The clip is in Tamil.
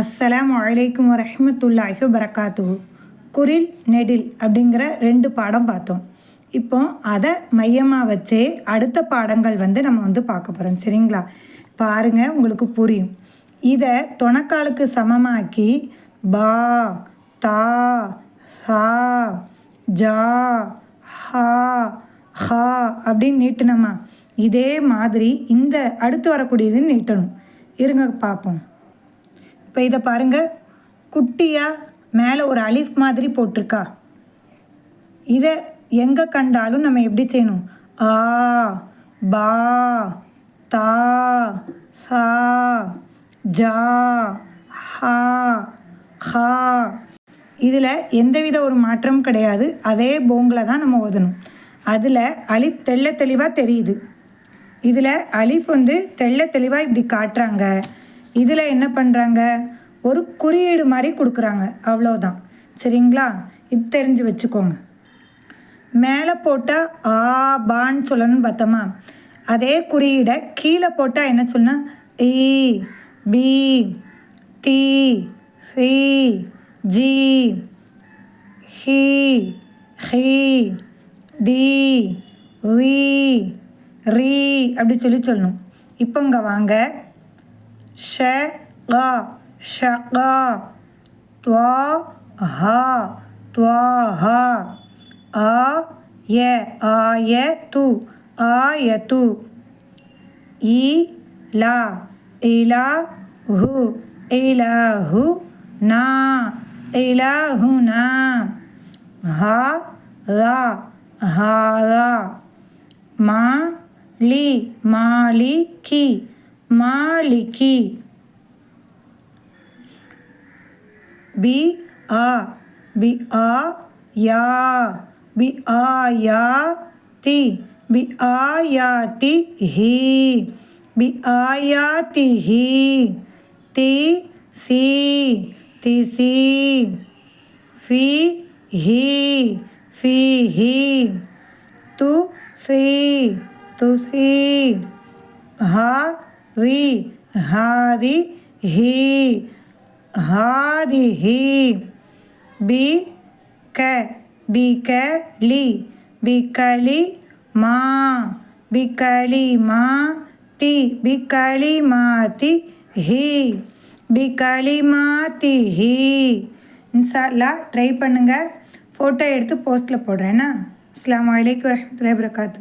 அஸ்ஸலாம் வலைக்கும் வரமத்துல்லாஹி வரகாத்து குரில் நெடில் அப்படிங்கிற ரெண்டு பாடம் பார்த்தோம். இப்போ அதை மையமாக வச்சே அடுத்த பாடங்கள் வந்து நம்ம வந்து பார்க்க போகிறோம் சரிங்களா? பாருங்கள் உங்களுக்கு புரியும். இதை தொணக்காலுக்கு சமமாக்கி பா தா ஹா ஜா ஹா ஹா அப்படின்னு நீட்டணுமா இதே மாதிரி இந்த அடுத்து வரக்கூடியது நீட்டணும். இருங்க பார்ப்போம். இப்போ இதை பாருங்கள் குட்டியாக மேலே ஒரு அலிஃப் மாதிரி போட்டிருக்கா. இதை எங்கே கண்டாலும் நம்ம எப்படி செய்யணும்? ஆ பா தா சா ஜா ஹா ஹா. இதில் எந்தவித ஒரு மாற்றமும் கிடையாது. அதே போங்கில் தான் நம்ம ஓதணும். அதில் அலிஃப் தெள்ள தெளிவாக தெரியுது. இதில் அலிஃப் வந்து தெள்ள தெளிவாக இப்படி காட்டுறாங்க. இதில் என்ன பண்ணுறாங்க ஒரு குறியீடு மாதிரி கொடுக்குறாங்க. அவ்வளோதான் சரிங்களா? இது தெரிஞ்சு வச்சுக்கோங்க. மேலே போட்டால் ஆ பான்னு சொல்லணும்னு பார்த்தோமா? அதே குறியீடை கீழே போட்டால் என்ன சொன்னால் ஈ பி டி சி ஜி ஹி ஹி டி ரி ரீ அப்படி சொல்லி சொல்லணும். இப்போங்க வாங்க. ஷ கா ஷகா துவா ஹா துவா ஹா ஆ ய ஆய து ஆயத்து இ லா இலா ஹு இலஹு நா இலஹுனா ஹா ரா ஹாரா மா லி மாலிகி மாலிகி பி ஆ பி ஆ யா பி ஆ யா தி பி ஆ யா தி ஹி பி ஆ யா தி ஹி தி சி தி ரி ஹாதி ஹி ஹி ஹாதி ஹி. பி க பி க லி. பிகளி மா. பிகளி மா தி. பிகளி மாதி ஹி. மா தி ஹி. இன்ஷால்லா ட்ரை பண்ணுங்கள் ஃபோட்டோ எடுத்து போஸ்ட்டில் போடுறேன்னா அஸ்லாம் வலைக்கு வரமத்துல வரகாத்து